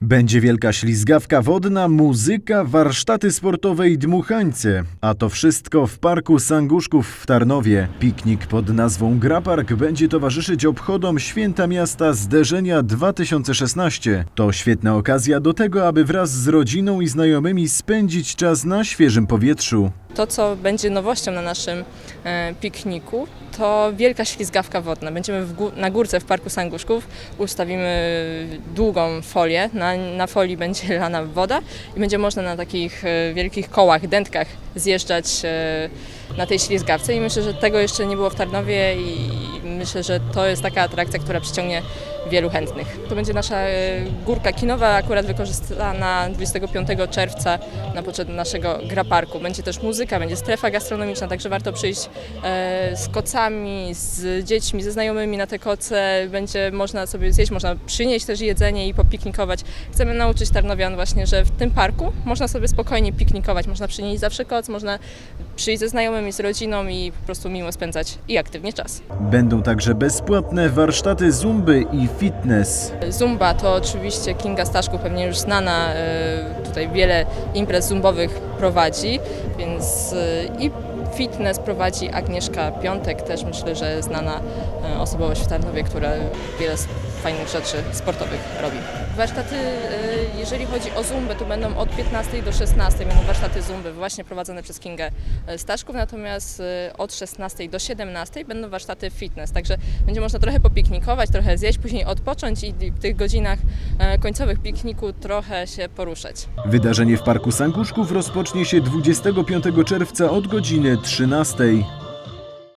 Będzie wielka ślizgawka wodna, muzyka, warsztaty sportowe i dmuchańce. A to wszystko w Parku Sanguszków w Tarnowie. Piknik pod nazwą Grapark będzie towarzyszyć obchodom Święta Miasta Zderzenia 2016. To świetna okazja do tego, aby wraz z rodziną i znajomymi spędzić czas na świeżym powietrzu. To, co będzie nowością na naszym e, pikniku, to wielka ślizgawka wodna. Będziemy w gó- na górce w Parku Sanguszków, ustawimy długą folię, na, na folii będzie lana woda i będzie można na takich e, wielkich kołach, dętkach zjeżdżać e, na tej ślizgawce i myślę, że tego jeszcze nie było w Tarnowie i myślę, że to jest taka atrakcja, która przyciągnie wielu chętnych. To będzie nasza e, górka kinowa, akurat wykorzystana 25 czerwca na potrzeby naszego graparku. Będzie też muzyka, będzie strefa gastronomiczna, także warto przyjść e, z kocami, z dziećmi, ze znajomymi na te koce. Będzie można sobie zjeść, można przynieść też jedzenie i popiknikować. Chcemy nauczyć Tarnowian właśnie, że w tym parku można sobie spokojnie piknikować, można przynieść zawsze koc, można przyjść ze znajomymi, z rodziną i po prostu miło spędzać i aktywnie czas. Będą także bezpłatne warsztaty zumby i fitness. Zumba to oczywiście Kinga Staszku, pewnie już znana, e, tutaj wiele imprez zumbowych prowadzi, więc e, i fitness prowadzi Agnieszka Piątek, też myślę, że znana e, osobowość w Tarnowie, która wiele fajnych rzeczy sportowych robi. Warsztaty, e, jeżeli chodzi o zumbę, to będą od 15 do 16, będą warsztaty zumby właśnie prowadzone przez Kingę e, Staszków, natomiast od 16 do 17 będą warsztaty fitness, także będzie można trochę popiknikować, trochę zjeść, później odpocząć i w tych godzinach końcowych pikniku trochę się poruszać. Wydarzenie w Parku Sanguszków rozpocznie się 25 czerwca od godziny 13.